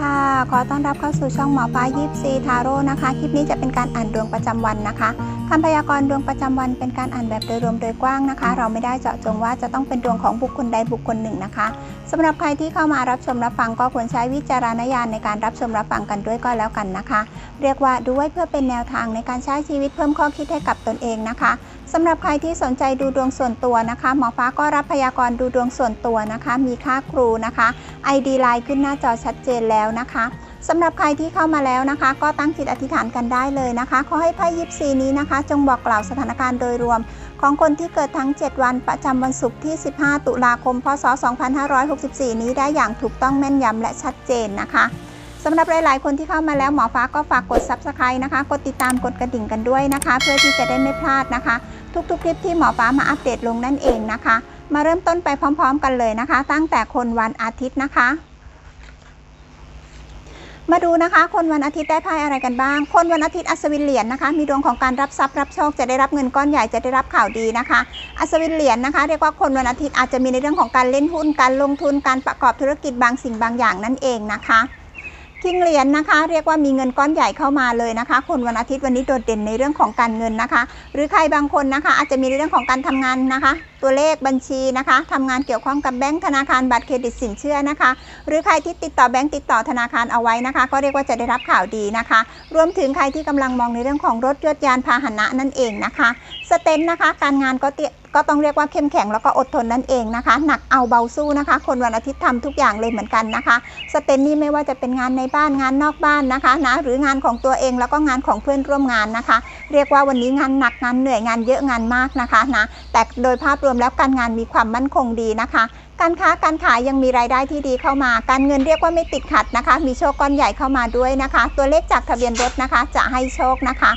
ค่ะ ขอต้อนรับเข้าสู่ช่องหมอฟ้ายิปซีทาโร่นะคะ คลิปนี้จะเป็นการอ่านดวงประจำวันนะคะคำพยากรณ์ดวงประจำวันเป็นการอ่านแบบโดยรวมโดยกว้างนะคะ เราไม่ได้เจาะจงว่าจะต้องเป็นดวงของบุคคลใดบุคคลหนึ่งนะคะสำหรับใครที่เข้ามารับชมรับฟังก็ควรใช้วิจารณญาณในการรับชมรับฟังกันด้วยก็แล้วกันนะคะ เรียกว่าดูไว้เพื่อเป็นแนวทางในการใช้ชีวิตเพิ่มข้อคิดให้กับตนเองนะคะ สำหรับใครที่สนใจดูดวงส่วนตัวนะคะ หมอฟ้าก็รับพยากรณ์ดูดวงส่วนตัวนะคะ มีค่าครูนะคะ ID ไลน์ขึ้นหน้าจอชัดเจนแล้วนะคะสำหรับใครที่เข้ามาแล้วนะคะ ก็ตั้งจิตอธิษฐานกันได้เลยนะคะขอให้ไพ่ยิปซีนี้นะคะ จงบอกกล่าวสถานการณ์โดยรวม ของคนที่เกิดทั้ง 7 วันประจำวันศุกร์ที่ 15 ตุลาคม พศ 2564 นี้ได้อย่างถูกต้องแม่นยำและชัดเจนนะคะ สำหรับหลาย ๆ คนที่เข้ามาแล้วหมอฟ้าก็ฝากกด Subscribe นะคะ กดติดตามกดกระดิ่งกันด้วยนะคะ เพื่อที่จะได้ไม่พลาดนะคะ ทุก ๆ คลิปที่หมอฟ้ามาอัปเดตลงนั่นเองนะคะ มาเริ่มต้นไปพร้อม ๆ กันเลยนะคะ ตั้งแต่คนวันอาทิตย์นะคะ มาดูนะคะ คนวันอาทิตย์ได้ไพ่อะไรกันบ้าง คนวันอาทิตย์อัศวินเหรียญนะคะ มีดวงของการรับทรัพย์รับโชคจะได้รับเงินก้อนใหญ่จะได้รับข่าวดีนะคะ อัศวินเหรียญนะคะ เรียกว่าคนวันอาทิตย์อาจจะมีในเรื่องของการเล่นหุ้นการลงทุนการประกอบธุรกิจบางสิ่งบางอย่างนั่นเองนะคะ คิงเหรียญนะคะ เรียกว่ามีเงินก้อนใหญ่เข้ามาเลยนะคะ คนวันอาทิตย์วันนี้โดดเด่นในเรื่องของการเงินนะคะ หรือใครบางคนนะคะ อาจจะมีเรื่องของการทำงานนะคะ ตัวเลขบัญชีนะคะทำงานเกี่ยวข้องกับแบงก์ธนาคารบัตรเครดิตสินเชื่อนะคะ หรือใครที่ติดต่อแบงก์ติดต่อธนาคารเอาไว้นะคะ ก็เรียกว่าจะได้รับข่าวดีนะคะ รวมถึงใครที่กำลังมองในเรื่องของรถยนต์ยานพาหนะนั่นเองนะคะสเตนนะคะ การงานก็เต ก็ต้องเรียกว่าเข้มแข็งแล้วก็อดทนนั่นเองนะคะ หนักเอาเบาสู้นะคะ คนวันอาทิตย์ทำทุกอย่างเลยเหมือนกันนะคะ สเตนนี่ไม่ว่าจะเป็นงานในบ้านงานนอกบ้านนะคะนะหรืองานของตัวเองแล้วก็งานของเพื่อนร่วมงานนะคะ เรียกว่าวันนี้งานหนักงานเหนื่อยงานเยอะงานมากนะคะนะแต่โดยภาพรวมแล้วการงานมีความมั่นคงดีนะคะการค้าการขายยังมีรายได้ที่ดีเข้ามา การเงินเรียกว่าไม่ติดขัดนะคะ มีโชคก้อนใหญ่เข้ามาด้วยนะคะ ตัวเลขจากทะเบียนรถนะคะ จะให้โชคนะคะ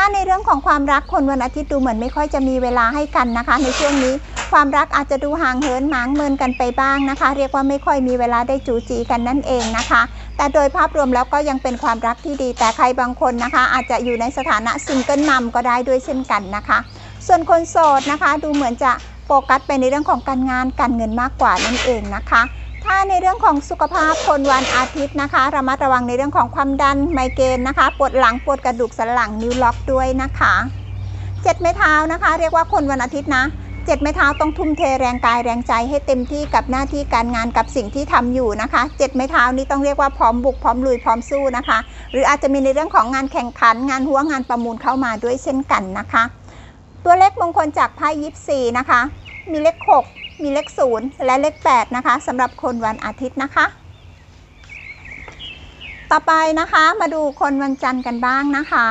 ถ้าในเรื่องของความรักคนวันอาทิตย์ดูเหมือนไม่ค่อยจะมีเวลาให้กันนะคะ ในช่วงนี้ความรักอาจจะดูห่างเหินหมางเมินกันไปบ้างนะคะ เรียกว่าไม่ค่อยมีเวลาได้จูจีกันนั่นเองนะคะ แต่โดยภาพรวมแล้วก็ยังเป็นความรักที่ดี แต่ใครบางคนนะคะ อาจจะอยู่ในสถานะซิงเกิลมัมก็ได้ด้วยเช่นกันนะคะ ส่วนคนโสดนะคะ ดูเหมือนจะโฟกัสไปในเรื่องของการงานการเงินมากกว่านั่นเองนะคะ ถ้าในเรื่องของสุขภาพคนวันอาทิตย์นะคะระมัดระวังในเรื่องของความดันไมเกรนนะคะ ปวดหลังปวดกระดูกสันหลังนิ้วล็อกด้วยนะคะเจ็ดไม้เท้านะคะ เรียกว่าคนวันอาทิตย์นะเจ็ดไม้เท้าต้องทุ่มเทแรงกายแรงใจให้เต็มที่กับหน้าที่การงานกับสิ่งที่ทำอยู่นะคะเจ็ดไม้เท้านี้ต้องเรียกว่าพร้อมบุกพร้อมลุยพร้อมสู้นะคะ หรืออาจจะมีในเรื่องของงานแข่งขัน งานหัวงานประมูลเข้ามาด้วยเช่นกันนะคะ ตัวเลขมงคลจากไพ่ยิปซีนะคะ มีเลขหกมีเลขศูนย์และเลข 8 นะคะสำหรับคนวันอาทิตย์นะคะ ต่อไปนะคะมาดูคนวันจันทร์กันบ้างนะคะ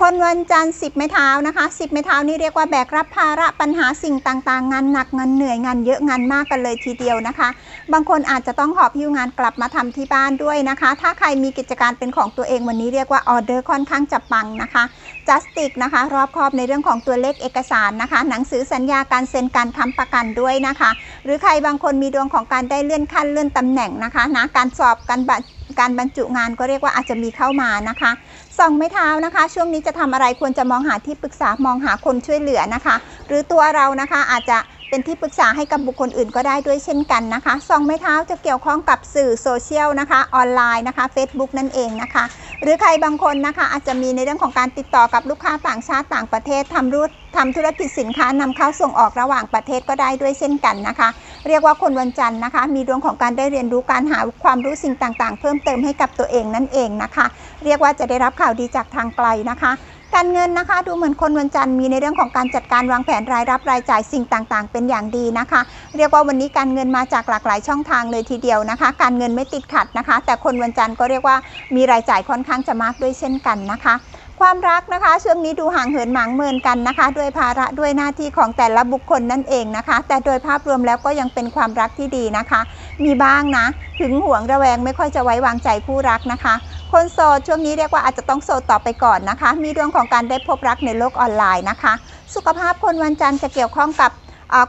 คนวันจันทร์ 10 ไม้เท้านะคะ 10 ไม้เท้านี่เรียกว่าแบกรับภาระปัญหาสิ่งต่างๆ งานหนักงานเหนื่อยงานเยอะงานมากกันเลยทีเดียวนะคะ บางคนอาจจะต้องหอบหิ้วงานกลับมาทำที่บ้านด้วยนะคะ ถ้าใครมีกิจการเป็นของตัวเองวันนี้เรียกว่าออเดอร์ค่อนข้างจะปังนะคะ จัสติกนะคะ รอบครอบในเรื่องของตัวเลขเอกสารนะคะ หนังสือสัญญาการเซ็นการค้ำประกันด้วยนะคะ หรือใครบางคนมีดวงของการได้เลื่อนขั้นเลื่อนตำแหน่งนะคะนะการสอบการบัการบรรจุงานก็เรียกว่าอาจจะมีเข้ามานะคะส่องไม้เท้านะคะ ช่วงนี้จะทำอะไรควรจะมองหาที่ปรึกษามองหาคนช่วยเหลือนะคะ หรือตัวเรานะคะอาจจะเป็นที่ปรึกษาให้กับบุคคลอื่นก็ได้ด้วยเช่นกันนะคะซองไม้เท้าจะเกี่ยวข้องกับสื่อโซเชียลนะคะ ออนไลน์นะคะ Facebook นั่นเองนะคะ หรือใครบางคนนะคะอาจจะมีในเรื่องของการติดต่อกับลูกค้าต่างชาติต่างประเทศทำรูดทำธุรกิจสินค้านำเข้าส่งออกระหว่างประเทศก็ได้ด้วยเช่นกันนะคะ เรียกว่าคนวันจันทร์นะคะ มีดวงของการได้เรียนรู้การหาความรู้สิ่งต่างๆ เพิ่มเติมให้กับตัวเองนั่นเองนะคะ เรียกว่าจะได้รับข่าวดีจากทางไกลนะคะ การเงินนะคะ ดูเหมือนคนวันจันทร์มีในเรื่องของการจัดการวางแผนรายรับรายจ่ายสิ่งต่างๆ เป็นอย่างดีนะคะ เรียกว่าวันนี้การเงินมาจากหลากหลายช่องทางเลยทีเดียวนะคะ การเงินไม่ติดขัดนะคะ แต่คนวันจันทร์ก็เรียกว่ามีรายจ่ายค่อนข้างจะมากด้วยเช่นกันนะคะ ความรักนะคะ ช่วงนี้ดูห่างเหินหมางเมินกันนะคะ ด้วยภาระด้วยหน้าที่ของแต่ละบุคคลนั่นเองนะคะ แต่โดยภาพรวมแล้วก็ยังเป็นความรักที่ดีนะคะ มีบ้างนะหึงห่วงระแวงไม่ค่อยจะไว้วางใจคู่รักนะคะ คนโสดช่วงนี้เรียกว่าอาจจะต้องโสดต่อไปก่อนนะคะ มีดวงของการได้พบรักในโลกออนไลน์นะคะ สุขภาพคนวันจันทร์จะเกี่ยวข้องกับ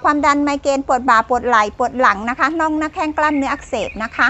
ความดันไมเกรนปวดบ่าปวดไหล่ปวดหลังนะคะน่องหน้าแข้งกล้ามเนื้ออักเสบนะคะ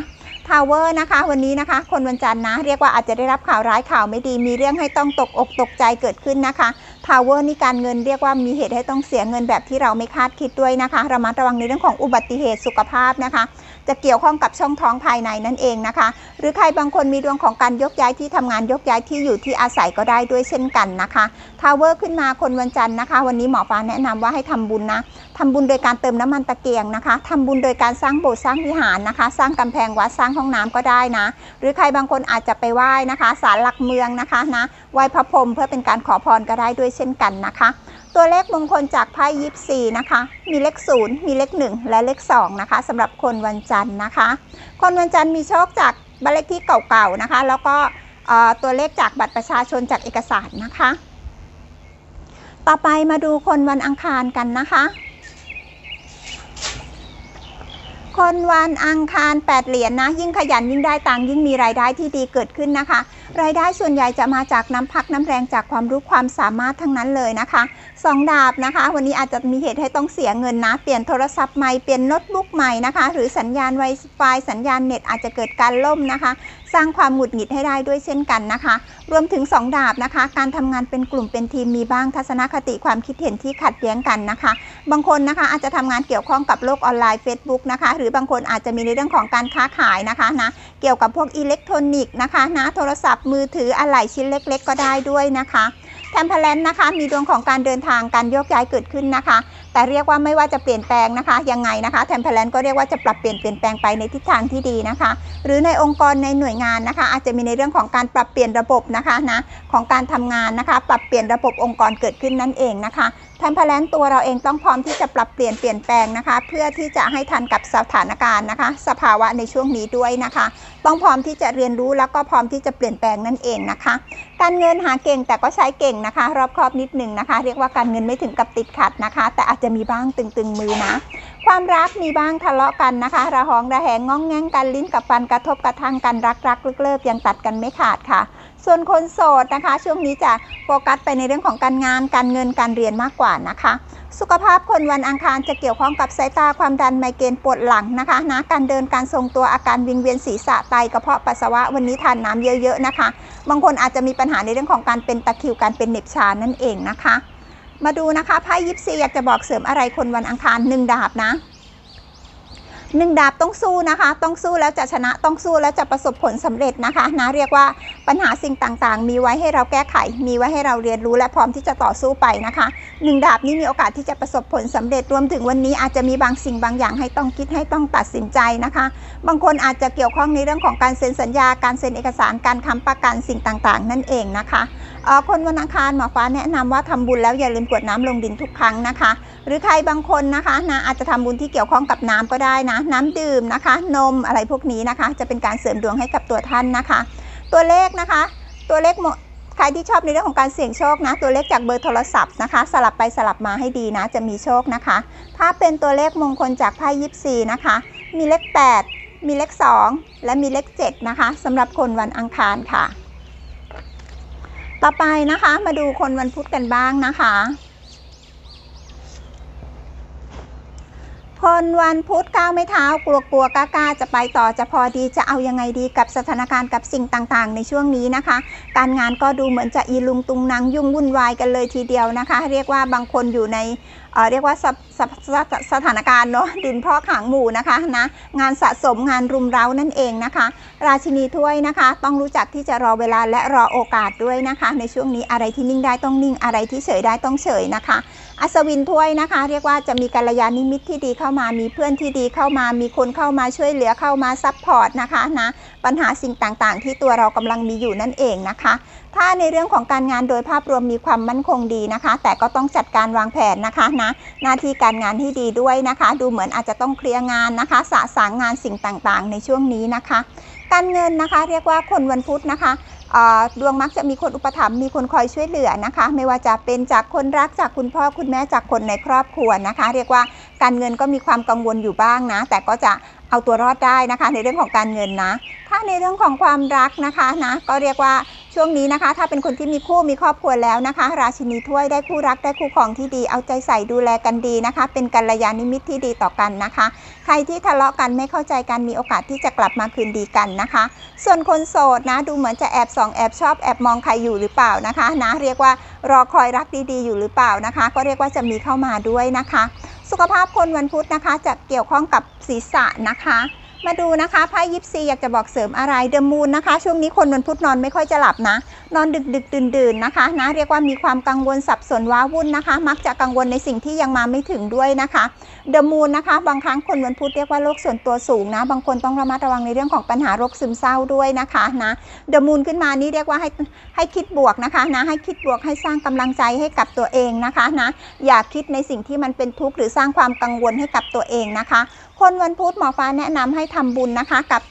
ททาวเวอร์นะคะ วันนี้นะคะ คนวันจันทร์นะ เรียกว่าอาจจะได้รับข่าวร้ายข่าวไม่ดี มีเรื่องให้ต้องตกอกตกใจเกิดขึ้นนะคะพาวเวอร์นี่การเงินเรียกว่ามีเหตุให้ต้องเสียเงินแบบที่เราไม่คาดคิดด้วยนะคะ ระมัดระวังในเรื่องของอุบัติเหตุสุขภาพนะคะ จะเกี่ยวข้องกับช่องท้องภายในนั่นเองนะคะ หรือใครบางคนมีดวงของการยกย้ายที่ทำงานยกย้ายที่อยู่ที่อาศัยก็ได้ด้วยเช่นกันนะคะทาวเวอร์ขึ้นมาคนวันจันทร์นะคะ วันนี้หมอฟ้าแนะนำว่าให้ทำบุญนะทำบุญโดยการเติมน้ำมันตะเกียงนะคะทำบุญโดยการสร้างโบสถ์สร้างวิหารนะคะ สร้างกำแพงวัดสร้างห้องน้ำก็ได้นะ หรือใครบางคนอาจจะไปไหว้นะคะศาลหลักเมืองนะคะนะไหว้พระพรหมเพื่อเป็นการขอพรก็ได้ด้วยเช่นกันนะคะ ตัวเลขมงคลจากไพ่ยิปซีนะคะ มีเลข 0 มีเลข 1 และเลข 2 นะคะสำหรับคนวันจันทร์นะคะ คนวันจันทร์มีโชคจากบัตรเลขที่เก่าๆนะคะ แล้วก็ตัวเลขจากบัตรประชาชนจากเอกสารนะคะ ต่อไปมาดูคนวันอังคารกันนะคะ คนวันอังคาร 8 เหรียญนะยิ่งขยันยิ่งได้ตังยิ่งมีรายได้ที่ดีเกิดขึ้นนะคะ รายได้ส่วนใหญ่จะมาจากน้ำพักน้ำแรงจากความรู้ความสามารถทั้งนั้นเลยนะคะ สองดาบนะคะ วันนี้อาจจะมีเหตุให้ต้องเสียเงินนะ เปลี่ยนโทรศัพท์ใหม่ เปลี่ยนโน้ตบุ๊กใหม่นะคะ หรือสัญญาณ Wi-Fi สัญญาณเน็ตอาจจะเกิดการล่มนะคะ สร้างความหงุดหงิดให้ได้ด้วยเช่นกันนะคะ รวมถึง 2 ดาบนะคะ การทำงานเป็นกลุ่มเป็นทีมมีบ้างทัศนคติความคิดเห็นที่ขัดแย้งกันนะคะ บางคนนะคะอาจจะทำงานเกี่ยวข้องกับโลกออนไลน์ Facebook นะคะ หรือบางคนอาจจะมีในเรื่องของการค้าขายนะคะนะ เกี่ยวกับพวกอิเล็กทรอนิกส์นะคะนะ โทรศัพท์มือถืออะไหล่ชิ้นเล็ก ๆ ก็ได้ด้วยนะคะ แทมเพลนนะคะ มีดวงของการเดินทางการโยกย้ายเกิดขึ้นนะคะแต่เรียกว่าไม่ว่าจะเปลี่ยนแปลงนะคะยังไงนะคะแทมเพลนก็เรียกว่าจะปรับเปลี่ยนเปลี่ยนแปลงไปในทิศทางที่ดีนะคะ หรือในองค์กรในหน่วยงานนะคะ อาจจะมีในเรื่องของการปรับเปลี่ยนระบบนะคะนะของการทำงานนะคะ ปรับเปลี่ยนระบบองค์กรเกิดขึ้นนั่นเองนะคะแทมเพลนตัวเราเองต้องพร้อมที่จะปรับเปลี่ยนเปลี่ยนแปลงนะคะ เพื่อที่จะให้ทันกับสถานการณ์นะคะ สภาวะในช่วงนี้ด้วยนะคะ ต้องพร้อมที่จะเรียนรู้แล้วก็พร้อมที่จะเปลี่ยนแปลงนั่นเองนะคะ การเงินหาเก่งแต่ก็ใช้เก่งนะคะ รอบครอบนิดหนึ่งนะคะ เรียกว่าการเงินไม่ถึงกับติดขัดนะคะ แต่อาจจะมีบ้างตึงๆมือนะ ความรักมีบ้างทะเลาะกันนะคะ ระหองระแหงง้องแง้งกันลิ้นกับฟันกระทบกระทั่งกันรักรักเลิกๆยังตัดกันไม่ขาดค่ะ ส่วนคนโสดนะคะ ช่วงนี้จะโฟกัสไปในเรื่องของการงานการเงินการเรียนมากกว่านะคะ สุขภาพคนวันอังคารจะเกี่ยวข้องกับสายตาความดันไมเกรนปวดหลังนะคะนะการเดินการทรงตัวอาการวิงเวียนศีรษะไตกระเพาะปัสสาวะวันนี้ทานน้ำเยอะๆนะคะ บางคนอาจจะมีปัญหาในเรื่องของการเป็นตะคริวการเป็นเหน็บชานั่นเองนะคะ มาดูนะคะไพ่ยิปซีอยากจะบอกเสริมอะไรคนวันอังคารหนึ่งดาบนะหนึ่งดาบต้องสู้นะคะ ต้องสู้แล้วจะชนะต้องสู้แล้วจะประสบผลสำเร็จนะคะนะเรียกว่าปัญหาสิ่งต่างๆ มีไว้ให้เราแก้ไข มีไว้ให้เราเรียนรู้และพร้อมที่จะต่อสู้ไปนะคะหนึ่งดาบนี้มีโอกาสที่จะประสบผลสำเร็จรวมถึงวันนี้อาจจะมีบางสิ่งบางอย่างให้ต้องคิดให้ต้องตัดสินใจนะคะ บางคนอาจจะเกี่ยวข้องในเรื่องของการเซ็นสัญญาการเซ็นเอกสารการค้ำประกันสิ่งต่างๆ นั่นเองนะคะ คนวันอังคารหมอฟ้าแนะนำว่าทำบุญแล้วอย่าลืมกรวดน้ำลงดินทุกครั้งนะคะ หรือใครบางคนนะคะนะอาจจะทำบุญที่เกี่ยวข้องกับน้ำก็ได้นะ น้ำดื่มนะคะ นมอะไรพวกนี้นะคะ จะเป็นการเสริมดวงให้กับตัวท่านนะคะ ตัวเลขนะคะ ตัวเลขโมใครที่ชอบในเรื่องของการเสี่ยงโชคนะ ตัวเลขจากเบอร์โทรศัพท์นะคะ สลับไปสลับมาให้ดีนะ จะมีโชคนะคะ ถ้าเป็นตัวเลขมงคลจากไพ่ยิปซีนะคะ มีเลข 8 มีเลข 2 และมีเลข 7 นะคะสำหรับคนวันอังคารค่ะ ต่อไปนะคะ มาดูคนวันพุธกันบ้างนะคะ คนวันพุธก้าวไม่เท้ากลัวกลัวกล้ากล้าจะไปต่อจะพอดีจะเอายังไงดีกับสถานการณ์กับสิ่งต่างๆ ในช่วงนี้นะคะ การงานก็ดูเหมือนจะอีลุงตุงนางยุ่งวุ่นวายกันเลยทีเดียวนะคะ เรียกว่าบางคนอยู่ในเอ่อเรียกว่าสสสสสถานการณ์เนาะดินพ่อกหางหมู่นะคะนะงานสะสมงานรุมเร้านั่นเองนะคะ ราชินีถ้วยนะคะ ต้องรู้จักที่จะรอเวลาและรอโอกาสด้วยนะคะ ในช่วงนี้อะไรที่นิ่งได้ต้องนิ่งอะไรที่เฉยได้ต้องเฉยนะคะ อัศวินถ้วยนะคะ เรียกว่าจะมีกัลยาณมิตรที่ดีเข้ามา มีเพื่อนที่ดีเข้ามา มีคนเข้ามาช่วยเหลือเข้ามาซัพพอร์ตนะคะนะ ปัญหาสิ่งต่างๆ ที่ตัวเรากำลังมีอยู่นั่นเองนะคะ ถ้าในเรื่องของการงานโดยภาพรวมมีความมั่นคงดีนะคะ แต่ก็ต้องจัดการวางแผนนะคะนะ หน้าที่การงานที่ดีด้วยนะคะ ดูเหมือนอาจจะต้องเคลียร์งานนะคะ สะสางงานสิ่งต่างๆ ในช่วงนี้นะคะ การเงินนะคะ เรียกว่าคนวันพุธนะคะ ดวงมักจะมีคนอุปถัมภ์มีคนคอยช่วยเหลือนะคะ ไม่ว่าจะเป็นจากคนรักจากคุณพ่อคุณแม่จากคนในครอบครัวนะคะ เรียกว่าการเงินก็มีความกังวลอยู่บ้างนะ แต่ก็จะ เอาตัวรอดได้นะคะ ในเรื่องของการเงินนะ ถ้าในเรื่องของความรักนะคะนะก็เรียกว่าช่วงนี้นะคะ ถ้าเป็นคนที่มีคู่มีครอบครัวแล้วนะคะ ราชินีถ้วยได้คู่รักได้คู่ครองที่ดี เอาใจใส่ดูแลกันดีนะคะ เป็นกัลยาณมิตรที่ดีต่อกันนะคะ ใครที่ทะเลาะกันไม่เข้าใจกันมีโอกาสที่จะกลับมาคืนดีกันนะคะ ส่วนคนโสดนะ ดูเหมือนจะแอบส่องแอบชอบแอบมองใครอยู่หรือเปล่านะคะนะเรียกว่ารอคอยรักดีๆ อยู่หรือเปล่านะคะ ก็เรียกว่าจะมีเข้ามาด้วยนะคะ สุขภาพคนวันพุธนะคะ จะเกี่ยวข้องกับศีรษะนะคะ มาดูนะคะไพ่ยิปซีอยากจะบอกเสริมอะไรเดอะมูนนะคะ ช่วงนี้คนวันพุธนอนไม่ค่อยจะหลับนะ นอนดึกดึกดื่นดื่นๆนะคะนะเรียกว่ามีความกังวลสับสนว้าวุ่นนะคะ มักจะกังวลในสิ่งที่ยังมาไม่ถึงด้วยนะคะเดอะมูนนะคะ บางครั้งคนวันพุธเรียกว่าโรคส่วนตัวสูงนะ บางคนต้องระมัดระวังในเรื่องของปัญหาโรคซึมเศร้าด้วยนะคะนะเดอะมูนขึ้นมานี่เรียกว่าให้ให้คิดบวกนะคะนะให้คิดบวกให้สร้างกำลังใจให้กับตัวเองนะคะนะอย่าคิดในสิ่งที่มันเป็นทุกข์หรือสร้างความกังวลให้กับตัวเองนะคะ คนวันพุธหมอฟ้าแนะนำให้ทำบุญนะคะ กับ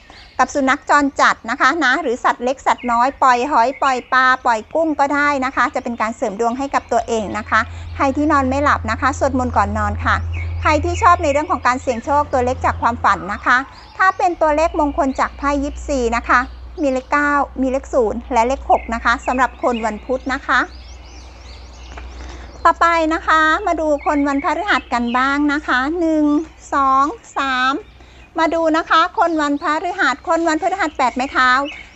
กับสุนัขจรจัดนะคะนะหรือสัตว์เล็กสัตว์น้อยปล่อยหอยปล่อยปลาปล่อยกุ้งก็ได้นะคะ จะเป็นการเสริมดวงให้กับตัวเองนะคะ ใครที่นอนไม่หลับนะคะสวดมนต์ก่อนนอนค่ะ ใครที่ชอบในเรื่องของการเสี่ยงโชคตัวเล็กจากความฝันนะคะ ถ้าเป็นตัวเลขมงคลจากไพ่ยิปซีนะคะ มีเลข 9 มีเลข 0 และเลข 6 นะคะสำหรับคนวันพุธนะคะต่อไปนะคะมาดูคนวันพฤหัสกันบ้างนะคะ 1 2 3 มาดูนะคะ คนวันพฤหัส คนวันพฤหัส8ไม้เท้า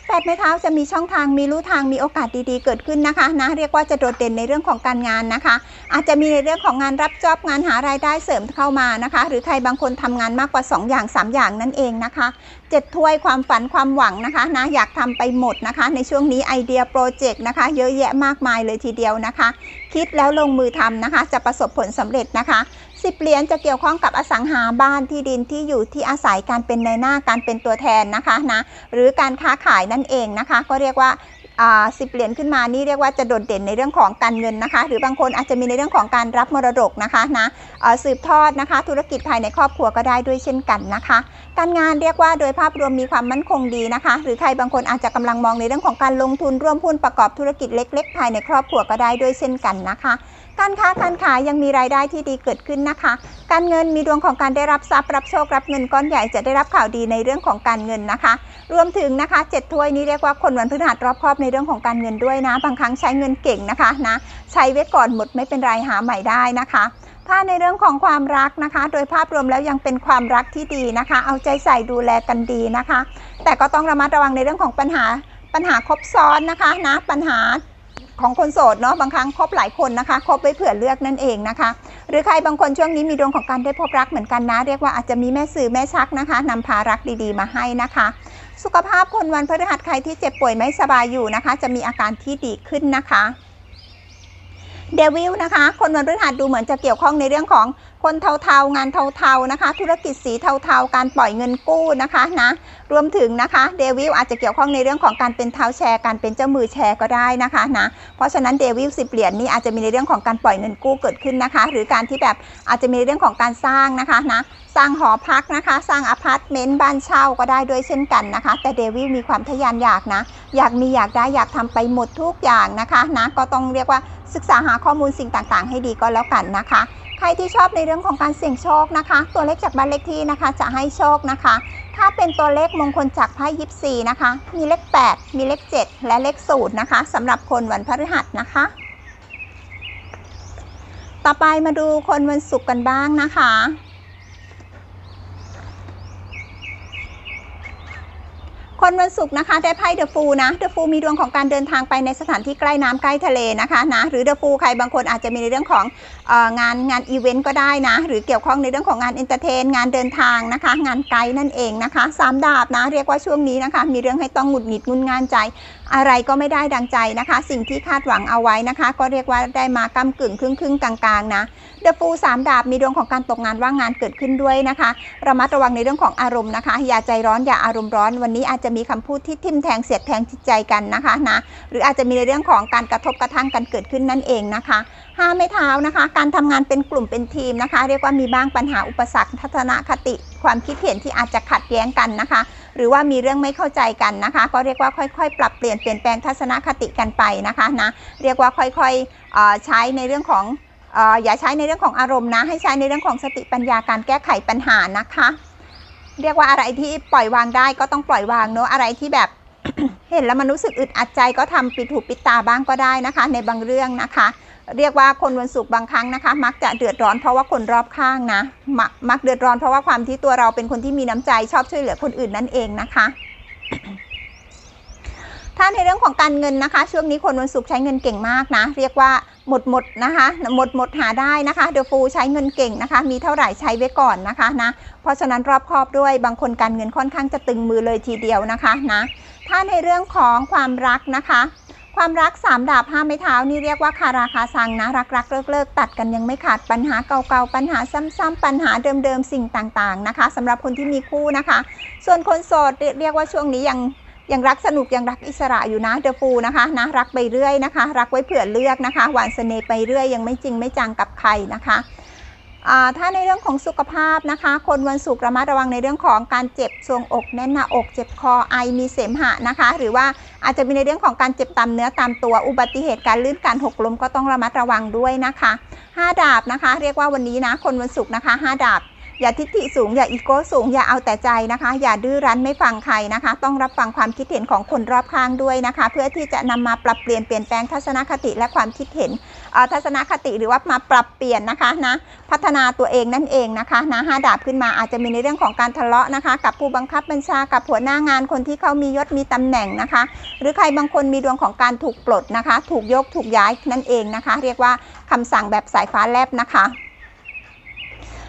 แปดไม้เท้าจะมีช่องทางมีลู่ทางมีโอกาสดีๆเกิดขึ้นนะคะนะเรียกว่าจะโดดเด่นในเรื่องของการงานนะคะ อาจจะมีในเรื่องของงานรับจอบงานหารายได้เสริมเข้ามานะคะ หรือใครบางคนทำงานมากกว่า 2 อย่าง 3 อย่างนั่นเองนะคะเจ็ดถ้วยความฝันความหวังนะคะนะอยากทำไปหมดนะคะ ในช่วงนี้ไอเดียโปรเจกต์นะคะ เยอะแยะมากมายเลยทีเดียวนะคะ คิดแล้วลงมือทำนะคะ จะประสบผลสำเร็จนะคะ สิบเหรียญจะเกี่ยวข้องกับอสังหาบ้านที่ดินที่อยู่ที่อาศัยการเป็นในหน้าการเป็นตัวแทนนะคะนะหรือการค้าขายนั่นเองนะคะ ก็เรียกว่าสิบเหรียญขึ้นมานี่เรียกว่าจะโดดเด่นในเรื่องของการเงินนะคะ หรือบางคนอาจจะมีในเรื่องของการรับมรดกนะคะนะสืบทอดนะคะ ธุรกิจภายในครอบครัวก็ได้ด้วยเช่นกันนะคะ การงานเรียกว่าโดยภาพรวมมีความมั่นคงดีนะคะ หรือใครบางคนอาจจะกำลังมองในเรื่องของการลงทุนร่วมหุ้นประกอบธุรกิจเล็ก ๆ ภายในครอบครัวก็ได้ด้วยเช่นกันนะคะ การค้าการขายยังมีรายได้ที่ดีเกิดขึ้นนะคะ การเงินมีดวงของการได้รับทรัพย์รับโชครับเงินก้อนใหญ่จะได้รับข่าวดีในเรื่องของการเงินนะคะ รวมถึงนะคะเจ็ดถ้วยนี้เรียกว่าคนวันพฤหัสรอบครอบในเรื่องของการเงินด้วยนะ บางครั้งใช้เงินเก่งนะคะนะใช้ไว้ก่อนหมดไม่เป็นไรหาใหม่ได้นะคะถ้าในเรื่องของความรักนะคะ โดยภาพรวมแล้วยังเป็นความรักที่ดีนะคะ เอาใจใส่ดูแลกันดีนะคะ แต่ก็ต้องระมัดระวังในเรื่องของปัญหาปัญหาครบซ้อนนะคะนะปัญหา ของคนโสดเนาะบางครั้งคบหลายคนนะคะคบไว้เผื่อเลือกนั่นเองนะคะ หรือใครบางคนช่วงนี้มีดวงของการได้พบรักเหมือนกันนะ เรียกว่าอาจจะมีแม่สื่อแม่ชักนะคะนำพารักดีๆ มาให้นะคะ สุขภาพคนวันพฤหัสใครที่เจ็บป่วยไม่สบายอยู่นะคะ จะมีอาการที่ดีขึ้นนะคะ เดวิลนะคะ คนวันพฤหัสดูเหมือนจะเกี่ยวข้องในเรื่องของคนเทาๆ งานเทาๆนะคะ ธุรกิจสีเทาๆ การปล่อยเงินกู้นะคะนะรวมถึงนะคะเดวิลอาจจะเกี่ยวข้องในเรื่องของการเป็นเท้าแชร์การเป็นเจ้ามือแชร์ก็ได้นะคะนะเพราะฉะนั้นเดวิลสิบเหรียญนี้อาจจะมีในเรื่องของการปล่อยเงินกู้เกิดขึ้นนะคะ หรือการที่แบบอาจจะมีเรื่องของการสร้างนะคะนะสร้างหอพักนะคะ สร้างอพาร์ตเมนต์บ้านเช่าก็ได้ด้วยเช่นกันนะคะ แต่เดวิลมีความทะยานอยากนะ อยากมีอยากได้อยากทำไปหมดทุกอย่างนะคะนะก็ต้องเรียกว่า ศึกษาหาข้อมูลสิ่งต่างๆ ให้ดีก็แล้วกันนะคะ ใครที่ชอบในเรื่องของการเสี่ยงโชคนะคะ ตัวเลขจากบ้านเลขที่นะคะ จะให้โชคนะคะ ถ้าเป็นตัวเลขมงคลจากไพ่ยิปซีนะคะ มีเลข 8 มีเลข 7 และเลข0นะคะสำหรับคนวันพฤหัสนะคะ ต่อไปมาดูคนวันศุกร์กันบ้างนะคะ คนวันศุกร์นะคะได้ไพ่เดอะฟูนะเดอะฟูมีดวงของการเดินทางไปในสถานที่ใกล้น้ำใกล้ทะเลนะคะนะหรือเดอะฟูใครบางคนอาจจะมีในเรื่องของอองานงานอีเวนต์ก็ได้นะ หรือเกี่ยวข้องในเรื่องของงานเอนเตอร์เทนงานเดินทางนะคะ งานไกด์นั่นเองนะคะสามดาบนะ เรียกว่าช่วงนี้นะคะ มีเรื่องให้ต้องหงุดหงิดงุนงานใจ อะไรก็ไม่ได้ดังใจนะคะ สิ่งที่คาดหวังเอาไว้นะคะ ก็เรียกว่าได้มากำกึ่งครึ่งครึ่งๆกลางๆนะเดอะฟูสามดาบมีดวงของการตกงานว่างงานเกิดขึ้นด้วยนะคะระมัดระวังในเรื่องของอารมณ์นะคะ อย่าใจร้อนอย่าอารมณ์ร้อน วันนี้อาจจะมีคำพูดที่ทิ่มแทงเสียดแทงจิตใจกันนะคะนะหรืออาจจะมีในเรื่องของการกระทบกระทั่งกันเกิดขึ้นนั่นเองนะคะห้าไม่เท้านะคะ การทำงานเป็นกลุ่มเป็นทีมนะคะ เรียกว่ามีบ้างปัญหาอุปสรรคทัศนคติ ความคิดเห็นที่อาจจะขัดแย้งกันนะคะ หรือว่ามีเรื่องไม่เข้าใจกันนะคะ ก็เรียกว่าค่อยๆ ปรับเปลี่ยนเปลี่ยนแปลงทัศนคติกันไปนะคะนะเรียกว่าค่อยๆใช้ในเรื่องของอออย่าใช้ในเรื่องของอารมณ์นะ ให้ใช้ในเรื่องของสติปัญญาการแก้ไขปัญหานะคะ เรียกว่าอะไรที่ปล่อยวางได้ก็ต้องปล่อยวางเนอะอะไรที่แบบ เห็นแล้วมันรู้สึกอึดอัดใจก็ทำปิดหูปิดตาบ้างก็ได้นะคะ ในบางเรื่องนะคะ เรียกว่าคนวันศุกร์บางครั้งนะคะ มักจะเดือดร้อนเพราะว่าคนรอบข้างนะมมักเดือดร้อนเพราะว่าความที่ตัวเราเป็นคนที่มีน้ำใจชอบช่วยเหลือคนอื่นนั่นเองนะคะถ้าในเรื่องของการเงินนะคะ ช่วงนี้คนวันศุกร์ใช้เงินเก่งมากนะ เรียกว่าหมดหมดนะคะหมดหมดหาได้นะคะเดอะฟูใช้เงินเก่งนะคะ มีเท่าไหร่ใช้ไว้ก่อนนะคะนะเพราะฉะนั้นรอบคอบด้วยบางคนการเงินค่อนข้างจะตึงมือเลยทีเดียวนะคะนะ ถ้าในเรื่องของความรักนะคะ ความรักสามดาบห้าไม้เท้านี่เรียกว่าคาราคาซังนะรักรักเลิกเลิกตัดกันยังไม่ขาดปัญหาเก่าๆปัญหาซ้ำๆปัญหาเดิมๆสิ่งต่างๆนะคะสำหรับคนที่มีคู่นะคะ ส่วนคนโสดเรียกว่าช่วงนี้ยังยังรักสนุกยังรักอิสระอยู่นะเดอะฟูนะคะนะรักไปเรื่อยนะคะ รักไว้เผื่อเลือกนะคะหวานเสน่ห์ไปเรื่อยยังไม่จริงไม่จังกับใครนะคะ ถ้าในเรื่องของสุขภาพนะคะ คนวันศุกร์ระมัดระวังในเรื่องของการเจ็บทรวงอกแน่นหน้าอก เจ็บคอไอมีเสมหะนะคะ หรือว่าอาจจะมีในเรื่องของการเจ็บตามเนื้อตามตัวอุบัติเหตุการลื่นการหกล้มก็ต้องระมัดระวังด้วยนะคะห้าดาบนะคะ เรียกว่าวันนี้นะ คนวันศุกร์นะคะห้าดาบอย่าทิฏฐิสูงอย่าอีโก้สูงอย่าเอาแต่ใจนะคะ อย่าดื้อรั้นไม่ฟังใครนะคะ ต้องรับฟังความคิดเห็นของคนรอบข้างด้วยนะคะ เพื่อที่จะนำมาปรับเปลี่ยนเปลี่ยนแปลงทัศนคติและความคิดเห็น ทัศนคติหรือว่ามาปรับเปลี่ยนนะคะนะพัฒนาตัวเองนั่นเองนะคะนะห้าดาบขึ้นมาอาจจะมีในเรื่องของการทะเลาะนะคะ กับผู้บังคับบัญชากับหัวหน้างานคนที่เขามียศมีตำแหน่งนะคะ หรือใครบางคนมีดวงของการถูกปลดนะคะ ถูกยกถูกย้ายนั่นเองนะคะ เรียกว่าคำสั่งแบบสายฟ้าแลบนะคะ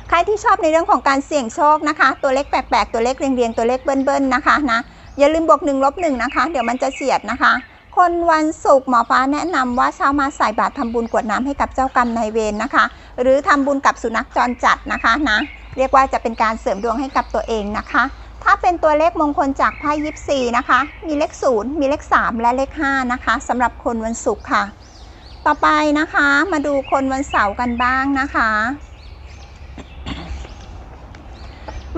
ใครที่ชอบในเรื่องของการเสี่ยงโชคนะคะ ตัวเลขแปลกๆตัวเลขเรียงๆตัวเลขเบิ้ลๆนะคะนะอย่าลืมบวก1ลบ1นะคะ เดี๋ยวมันจะเสียดนะคะ คนวันศุกร์หมอฟ้าแนะนำว่าเช้ามาใส่บาตรทำบุญกวดน้ำให้กับเจ้ากรรมนายเวรนะคะ หรือทำบุญกับสุนัขจรจัดนะคะนะเรียกว่าจะเป็นการเสริมดวงให้กับตัวเองนะคะ ถ้าเป็นตัวเลขมงคลจากไพ่ยิปซีนะคะ มีเลข 0 มีเลข 3 และเลข 5 นะคะสำหรับคนวันศุกร์ค่ะ ต่อไปนะคะมาดูคนวันเสาร์กันบ้างนะคะ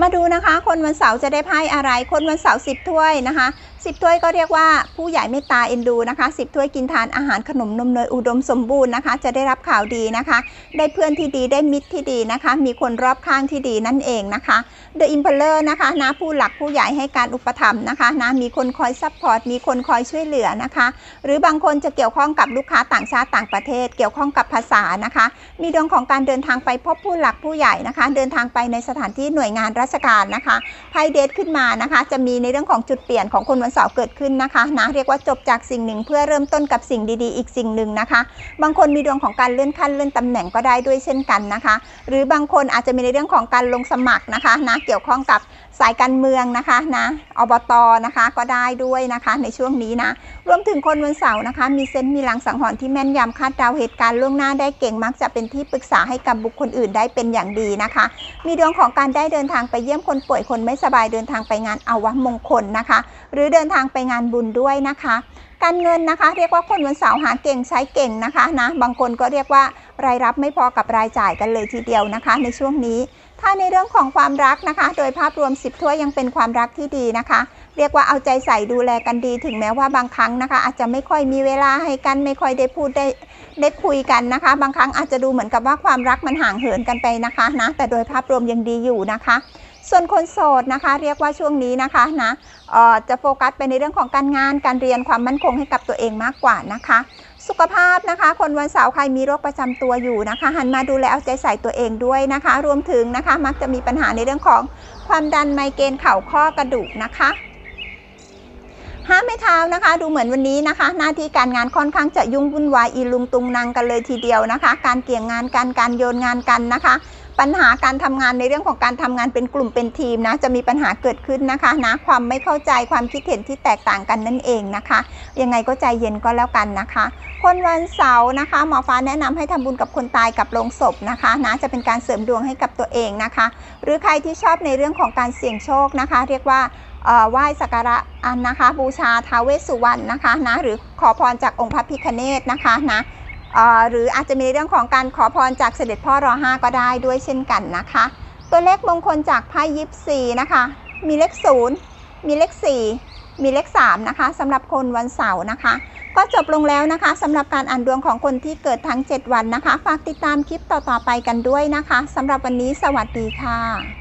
มาดูนะคะ คนวันเสาร์จะได้ไพ่อะไร คนวันเสาร์สิบถ้วยนะคะ สิบถ้วยก็เรียกว่าผู้ใหญ่เมตตาเอ็นดูนะคะสิบถ้วยกินทานอาหารขนมนมเนยอุดมสมบูรณ์นะคะ จะได้รับข่าวดีนะคะ ได้เพื่อนที่ดีได้มิตรที่ดีนะคะ มีคนรอบข้างที่ดีนั่นเองนะคะ The Impeller นะคะนะผู้หลักผู้ใหญ่ให้การอุปถัมภ์นะคะนะมีคนคอยซัพพอร์ตมีคนคอยช่วยเหลือนะคะ หรือบางคนจะเกี่ยวข้องกับลูกค้าต่างชาติต่างประเทศ เกี่ยวข้องกับภาษานะคะ มีดวงของการเดินทางไปพบผู้หลักผู้ใหญ่นะคะ เดินทางไปในสถานที่หน่วยงานราชการนะคะไพ่เดทขึ้นมานะคะ จะมีในเรื่องของจุดเปลี่ยนของคนวันเสาร์เกิดขึ้นนะคะนะเรียกว่าจบจากสิ่งหนึ่งเพื่อเริ่มต้นกับสิ่งดีๆ อีกสิ่งหนึ่งนะคะ บางคนมีดวงของการเลื่อนขั้นเลื่อนตำแหน่งก็ได้ด้วยเช่นกันนะคะ หรือบางคนอาจจะมีในเรื่องของการลงสมัครนะคะนะเกี่ยวข้องกับ สายการเมืองนะคะนะอบตนะคะก็ได้ด้วยนะคะในช่วงนี้นะ รวมถึงคนวันเสาร์นะคะ มีเซนต์มีลังสังหรณ์ที่แม่นยำคาดเดาเหตุการณ์ล่วงหน้าได้เก่งมักจะเป็นที่ปรึกษาให้กับบุคคลอื่นได้เป็นอย่างดีนะคะ มีดวงของการได้เดินทางไปเยี่ยมคนป่วยคนไม่สบายเดินทางไปงานอาวะมงคลนะคะ หรือเดินทางไปงานบุญด้วยนะคะการเงินนะคะเรียกว่าคนวันเสาร์หาเก่งใช้เก่งนะคะนะบางคนก็เรียกว่ารายรับไม่พอกับรายจ่ายกันเลยทีเดียวนะคะ ในช่วงนี้ ถ้าในเรื่องของความรักนะคะ โดยภาพรวม 10 ถ้วยยังเป็นความรักที่ดีนะคะ เรียกว่าเอาใจใส่ดูแลกันดี ถึงแม้ว่าบางครั้งนะคะ อาจจะไม่ค่อยมีเวลาให้กันไม่ค่อยได้พูดได้ได้คุยกันนะคะ บางครั้งอาจจะดูเหมือนกับว่าความรักมันห่างเหินกันไปนะคะนะ แต่โดยภาพรวมยังดีอยู่นะคะส่วนคนโสดนะคะ เรียกว่าช่วงนี้นะคะนะเอ่อจะโฟกัสไปในเรื่องของการงานการเรียนความมั่นคงให้กับตัวเองมากกว่านะคะ สุขภาพนะคะ คนวันเสาร์ใครมีโรคประจำตัวอยู่นะคะ หันมาดูแลเอาใจใส่ตัวเองด้วยนะคะ รวมถึงนะคะ มักจะมีปัญหาในเรื่องของความดันไมเกรนเข่าข้อกระดูกนะคะห้าไม่เท้านะคะ ดูเหมือนวันนี้นะคะ หน้าที่การงานค่อนข้างจะยุ่งวุ่นวายอีลุงตุงนางกันเลยทีเดียวนะคะ การเกี่ยงงานการการโยนงานกันนะคะ ปัญหาการทำงานในเรื่องของการทำงานเป็นกลุ่มเป็นทีมนะจะมีปัญหาเกิดขึ้นนะคะนะความไม่เข้าใจความคิดเห็นที่แตกต่างกันนั่นเองนะคะ ยังไงก็ใจเย็นก็แล้วกันนะคะ คนวันเสาร์นะคะหมอฟ้าแนะนำให้ทำบุญกับคนตายกับโลงศพนะคะนะจะเป็นการเสริมดวงให้กับตัวเองนะคะ หรือใครที่ชอบในเรื่องของการเสี่ยงโชคนะคะ เรียกว่าอ่อไหว้สักการะอันนะคะ บูชาท้าวเวสสุวรรณนะคะนะหรือขอพรจากองค์พระพิฆเนศนะคะนะ หรืออาจจะมีเรื่องของการขอพรจากเสด็จพ่อรอห้าก็ได้ด้วยเช่นกันนะคะ ตัวเลขมงคลจากไพ่ยิปซีนะคะ มีเลขศูนย์มีเลขสี่มีเลขสามนะคะสำหรับคนวันเสาร์นะคะ ก็จบลงแล้วนะคะสำหรับการอ่านดวงของคนที่เกิดทั้ง 7 วันนะคะ ฝากติดตามคลิปต่อๆไปกันด้วยนะคะสำหรับวันนี้สวัสดีค่ะ